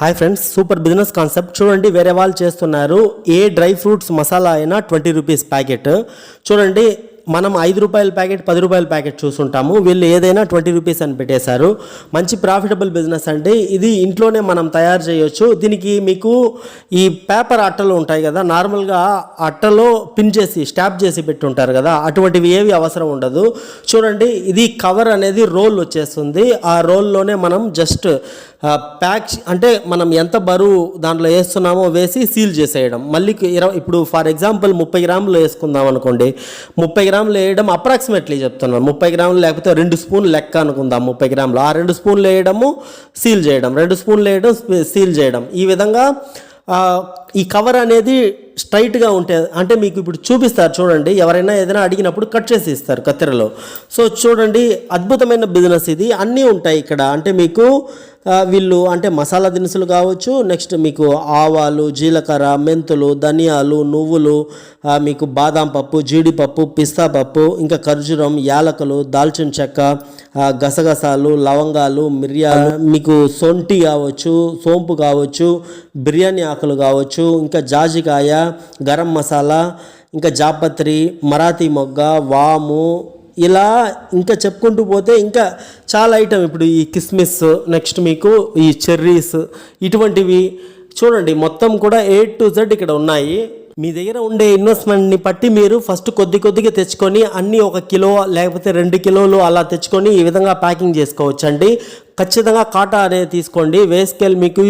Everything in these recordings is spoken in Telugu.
Hi friends super business concept చూడండి వేరే వాళ్ళు చేస్తున్నారు. ఏ డ్రై ఫ్రూట్స్ మసాలా అయినా ట్వంటీ రూపీస్ ప్యాకెట్. చూడండి మనం ఐదు రూపాయల ప్యాకెట్ పది రూపాయల ప్యాకెట్ చూసుంటాము. వీళ్ళు ఏదైనా ట్వంటీ రూపీస్ అని పెట్టేశారు. మంచి ప్రాఫిటబుల్ బిజినెస్ అండి. ఇది ఇంట్లోనే మనం తయారు చేయొచ్చు. దీనికి మీకు ఈ పేపర్ అట్టలు ఉంటాయి కదా నార్మల్గా అట్టలో పిన్ చేసి స్టాప్ చేసి పెట్టుంటారు కదా అటువంటివి ఏవి అవసరం ఉండదు. చూడండి ఇది కవర్ అనేది రోల్ వచ్చేస్తుంది. ఆ రోల్లోనే మనం జస్ట్ ప్యాక్ అంటే మనం ఎంత బరువు దాంట్లో వేస్తున్నామో వేసి సీల్ చేసేయడం. మళ్ళీ ఇరవై ఇప్పుడు ఫర్ ఎగ్జాంపుల్ ముప్పై గ్రాములు వేసుకుందాం అనుకోండి. ముప్పై గ్రాములు వేయడం అప్రాక్సిమేట్లీ చెప్తున్నాను. ముప్పై గ్రాములు లేకపోతే రెండు స్పూన్లు లెక్క అనుకుందాం ముప్పై గ్రాములు. ఆ రెండు స్పూన్లు వేయడము సీల్ చేయడం. రెండు స్పూన్లు వేయడం సీల్ చేయడం. ఈ విధంగా ఈ కవర్ అనేది స్ట్రైట్గా ఉంటే అంటే మీకు ఇప్పుడు చూపిస్తారు చూడండి ఎవరైనా ఏదైనా అడిగినప్పుడు కట్ చేసి ఇస్తారు కత్తెరలో. సో చూడండి అద్భుతమైన బిజినెస్ ఇది. అన్నీ ఉంటాయి ఇక్కడ. అంటే మీకు వీళ్ళు అంటే మసాలా దినుసులు కావచ్చు నెక్స్ట్ మీకు ఆవాలు జీలకర్ర మెంతులు ధనియాలు నువ్వులు మీకు బాదాం పప్పు జీడిపప్పు పిస్తా పప్పు ఇంకా ఖర్జూరం యాలకులు దాల్చిన చెక్క గసగసాలు లవంగాలు మిరియాలు మీకు సొంటి కావచ్చు సోంపు కావచ్చు బిర్యానీ ఆకులు కావచ్చు ఇంకా జాజికాయ గరం మసాలా ఇంకా జాపత్రి మరాఠీ మొగ్గ వాము ఇలా ఇంకా చెప్పుకుంటూ పోతే ఇంకా చాలా ఐటమ్ ఇప్పుడు ఈ కిస్మిస్ నెక్స్ట్ మీకు ఈ చెర్రీస్ ఇటువంటివి. చూడండి మొత్తం కూడా ఏ టు జెడ్ ఇక్కడ ఉన్నాయి. మీ దగ్గర ఉండే ఇన్వెస్ట్మెంట్ని బట్టి మీరు ఫస్ట్ కొద్ది కొద్దిగా తెచ్చుకొని అన్నీ ఒక కిలో లేకపోతే రెండు కిలోలు అలా తెచ్చుకొని ఈ విధంగా ప్యాకింగ్ చేసుకోవచ్చు అండి ఖచ్చితంగా కాటా అనేది తీసుకోండి. వేస్కేల్ మీకు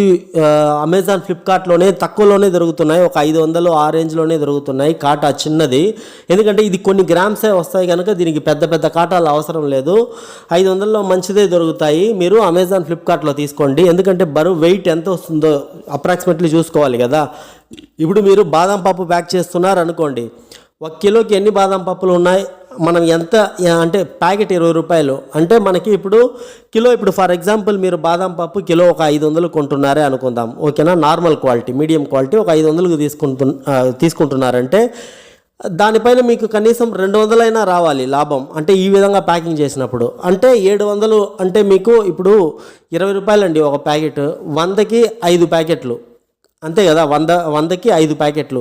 అమెజాన్ ఫ్లిప్కార్ట్లోనే తక్కువలోనే దొరుకుతున్నాయి. ఒక ఐదు వందలు ఆ రేంజ్లోనే దొరుకుతున్నాయి కాటా చిన్నది. ఎందుకంటే ఇది కొన్ని గ్రామ్సే వస్తాయి కనుక దీనికి పెద్ద పెద్ద కాటాలు అవసరం లేదు. ఐదు వందల్లో మంచిదే దొరుకుతాయి. మీరు అమెజాన్ ఫ్లిప్కార్ట్లో తీసుకోండి. ఎందుకంటే బరువు వెయిట్ ఎంత వస్తుందో అప్రాక్సిమేట్లీ చూసుకోవాలి కదా. ఇప్పుడు మీరు బాదం పప్పు ప్యాక్ చేస్తున్నారు అనుకోండి. ఒక కిలోకి ఎన్ని బాదం పప్పులు ఉన్నాయి? మనం ఎంత అంటే ప్యాకెట్ ఇరవై రూపాయలు అంటే మనకి ఇప్పుడు కిలో ఇప్పుడు ఫర్ ఎగ్జాంపుల్ మీరు బాదం పప్పు కిలో ఒక ఐదు వందలు కొంటున్నారే అనుకుందాం ఓకేనా? నార్మల్ క్వాలిటీ మీడియం క్వాలిటీ ఒక ఐదు వందలకు తీసుకుంటు తీసుకుంటున్నారంటే దానిపైన మీకు కనీసం రెండు వందలైనా రావాలి లాభం అంటే ఈ విధంగా ప్యాకింగ్ చేసినప్పుడు. అంటే ఏడు వందలు అంటే మీకు ఇప్పుడు ఇరవై రూపాయలండి ఒక ప్యాకెట్ వందకి ఐదు ప్యాకెట్లు. అంతే కదా వంద వందకి ఐదు ప్యాకెట్లు.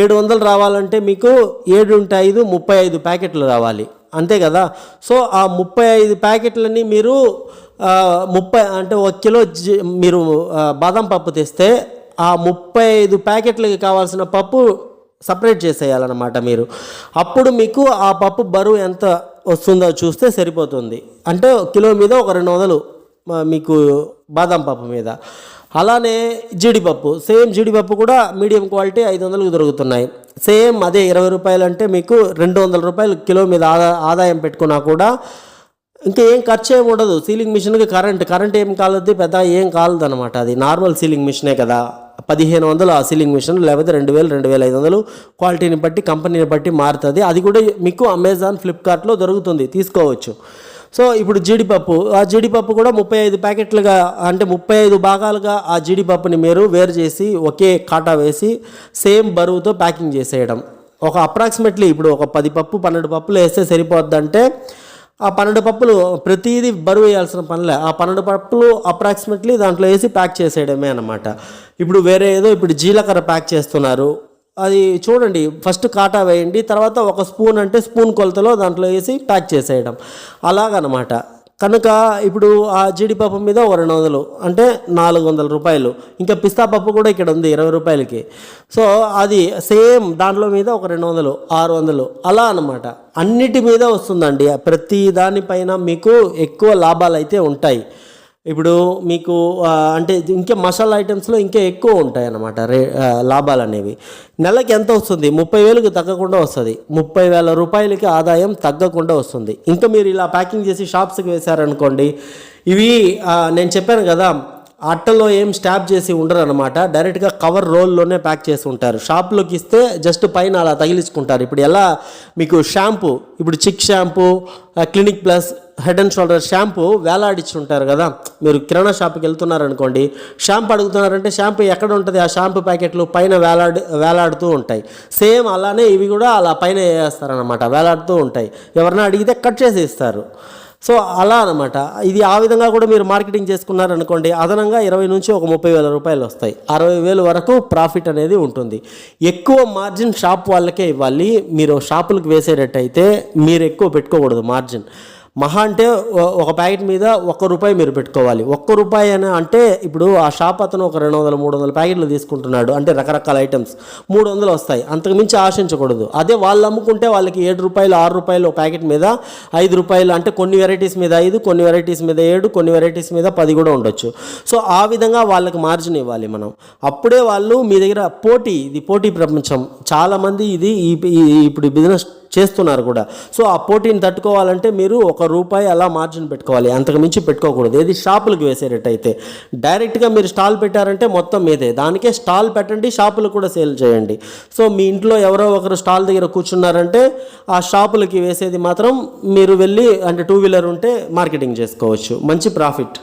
ఏడు వందలు రావాలంటే మీకు ఏడు ఉంటే ఐదు ముప్పై ఐదు ప్యాకెట్లు రావాలి. అంతే కదా? సో ఆ ముప్పై ఐదు ప్యాకెట్లని మీరు ముప్పై అంటే ఒక కిలో మీరు బాదం పప్పు తెస్తే ఆ ముప్పై ఐదు ప్యాకెట్లకి కావాల్సిన పప్పు సపరేట్ చేసేయాలన్నమాట మీరు. అప్పుడు మీకు ఆ పప్పు బరువు ఎంత వస్తుందో చూస్తే సరిపోతుంది. అంటే కిలో మీద ఒక రెండు వందలు మీకు బాదం పప్పు మీద. అలానే జీడిపప్పు. సేమ్ జీడిపప్పు కూడా మీడియం క్వాలిటీ ఐదు వందలకు దొరుకుతున్నాయి. సేమ్ అదే ఇరవై రూపాయలు అంటే మీకు రెండు వందల రూపాయలు కిలో మీద ఆదా ఆదాయం పెట్టుకున్నా కూడా ఇంకా ఏం ఖర్చు ఏమి ఉండదు. సీలింగ్ మిషన్కి కరెంట్ కరెంట్ ఏం కాలద్ది పెద్ద ఏం కాలదు అనమాట అది. నార్మల్ సీలింగ్ మిషనే కదా. పదిహేను వందలు ఆ సీలింగ్ మిషన్ లేకపోతే రెండు వేలు రెండు వేల ఐదు వందలు క్వాలిటీని బట్టి కంపెనీని బట్టి మారుతుంది. అది కూడా మీకు అమెజాన్ ఫ్లిప్కార్ట్లో దొరుకుతుంది. తీసుకోవచ్చు. సో ఇప్పుడు జీడిపప్పు ఆ జీడిపప్పు కూడా ముప్పై ఐదు ప్యాకెట్లుగా అంటే ముప్పై ఐదు భాగాలుగా ఆ జీడిపప్పుని మీరు వేరు చేసి ఒకే కాటా వేసి సేమ్ బరువుతో ప్యాకింగ్ చేసేయడం. ఒక అప్రాక్సిమేట్లీ ఇప్పుడు ఒక పది పప్పు పన్నెండు పప్పులు వేస్తే సరిపోద్దంటే ఆ పన్నెండు పప్పులు ప్రతిదీ బరువు వేయాల్సిన పనిలే. ఆ పన్నెండు పప్పులు అప్రాక్సిమేట్లీ దాంట్లో వేసి ప్యాక్ చేసేయడమే అనమాట ఇప్పుడు వేరే ఏదో ఇప్పుడు జీలకర్ర ప్యాక్ చేస్తున్నారు. అది చూడండి ఫస్ట్ కాటా వేయండి తర్వాత ఒక స్పూన్ అంటే స్పూన్ కొలతలో దాంట్లో వేసి ప్యాక్ చేసేయడం. అలాగనమాట. కనుక ఇప్పుడు ఆ జీడిపప్పు మీద ఒక రెండు వందలు అంటే నాలుగు వందల రూపాయలు. ఇంకా పిస్తా పప్పు కూడా ఇక్కడ ఉంది ఇరవై రూపాయలకి. సో అది సేమ్ దాంట్లో మీద ఒక రెండు వందలు ఆరు వందలు. అలా అనమాట. అన్నిటి మీద వస్తుందండి. ప్రతి దానిపైన మీకు ఎక్కువ లాభాలు అయితే ఉంటాయి. ఇప్పుడు మీకు అంటే ఇంకా మసాలా ఐటమ్స్లో ఇంకా ఎక్కువ ఉంటాయి అన్నమాట రే లాభాలు అనేవి. నెలకి ఎంత వస్తుంది? ముప్పై వేలకు తగ్గకుండా వస్తుంది. ముప్పై వేల రూపాయలకి ఆదాయం తగ్గకుండా వస్తుంది. ఇంకా మీరు ఇలా ప్యాకింగ్ చేసి షాప్స్కి వేశారనుకోండి ఇవి నేను చెప్పాను కదా అట్టలో ఏం స్టాప్ చేసి ఉండరు అనమాట డైరెక్ట్గా కవర్ రోల్లోనే ప్యాక్ చేసి ఉంటారు. షాప్లోకి ఇస్తే జస్ట్ పైన అలా తగిలించుకుంటారు. ఇప్పుడు ఎలా మీకు షాంపూ ఇప్పుడు Chik shampoo clinic plus head and shoulder shampoo వేలాడిచ్చి ఉంటారు కదా. మీరు కిరాణా షాప్కి వెళ్తున్నారనుకోండి షాంపూ అడుగుతున్నారంటే షాంపూ ఎక్కడ ఉంటుంది? ఆ షాంపూ ప్యాకెట్లు పైన వేలాడి వేలాడుతూ ఉంటాయి. సేమ్ అలానే ఇవి కూడా అలా పైన వేస్తారనమాట వేలాడుతూ ఉంటాయి. ఎవరైనా అడిగితే కట్ చేసి ఇస్తారు. సో అలా అనమాట ఇది ఆ విధంగా కూడా మీరు మార్కెటింగ్ చేసుకున్నారనుకోండి అదనంగా ఇరవై నుంచి ఒక ముప్పై వేల రూపాయలు వస్తాయి. అరవై వేలు వరకు ప్రాఫిట్ అనేది ఉంటుంది. ఎక్కువ మార్జిన్ షాప్ వాళ్ళకే ఇవ్వాలి. మీరు షాపులకు వేసేటట్టయితే మీరు ఎక్కువ పెట్టుకోకూడదు మార్జిన్. మహా అంటే ఒక ప్యాకెట్ మీద ఒక్క రూపాయి మీరు పెట్టుకోవాలి. ఒక్క రూపాయి అని అంటే ఇప్పుడు ఆ షాప్ అతను ఒక రెండు వందల మూడు వందల ప్యాకెట్లు తీసుకుంటున్నాడు. అంటే రకరకాల ఐటమ్స్ మూడు వందలు వస్తాయి. అంతకుమించి ఆశించకూడదు. అదే వాళ్ళు అమ్ముకుంటే వాళ్ళకి ఏడు రూపాయలు ఆరు రూపాయలు ఒక ప్యాకెట్ మీద ఐదు రూపాయలు అంటే కొన్ని వెరైటీస్ మీద ఐదు కొన్ని వెరైటీస్ మీద ఏడు కొన్ని వెరైటీస్ మీద పది కూడా ఉండొచ్చు. సో ఆ విధంగా వాళ్ళకి మార్జిన్ ఇవ్వాలి మనం. అప్పుడే వాళ్ళు మీ దగ్గర పోటీ ఇది పోటీ ప్రపంచం. చాలామంది ఇది ఈ- ఇప్పుడు బిజినెస్ చేస్తున్నారు కూడా. సో ఆ పోటీని తట్టుకోవాలంటే మీరు ఒక రూపాయి అలా మార్జిన్ పెట్టుకోవాలి. అంతకు మించి పెట్టుకోకూడదు. ఏది షాపులకు వేసేటట్టయితే. డైరెక్ట్గా మీరు స్టాల్ పెట్టారంటే మొత్తం మీదే. దానికే స్టాల్ పెట్టండి షాపులకు కూడా సేల్ చేయండి. సో మీ ఇంట్లో ఎవరో ఒకరు స్టాల్ దగ్గర కూర్చున్నారంటే ఆ షాపులకి వేసేది మాత్రం మీరు వెళ్ళి అంటే టూ వీలర్ ఉంటే మార్కెటింగ్ చేసుకోవచ్చు. మంచి ప్రాఫిట్.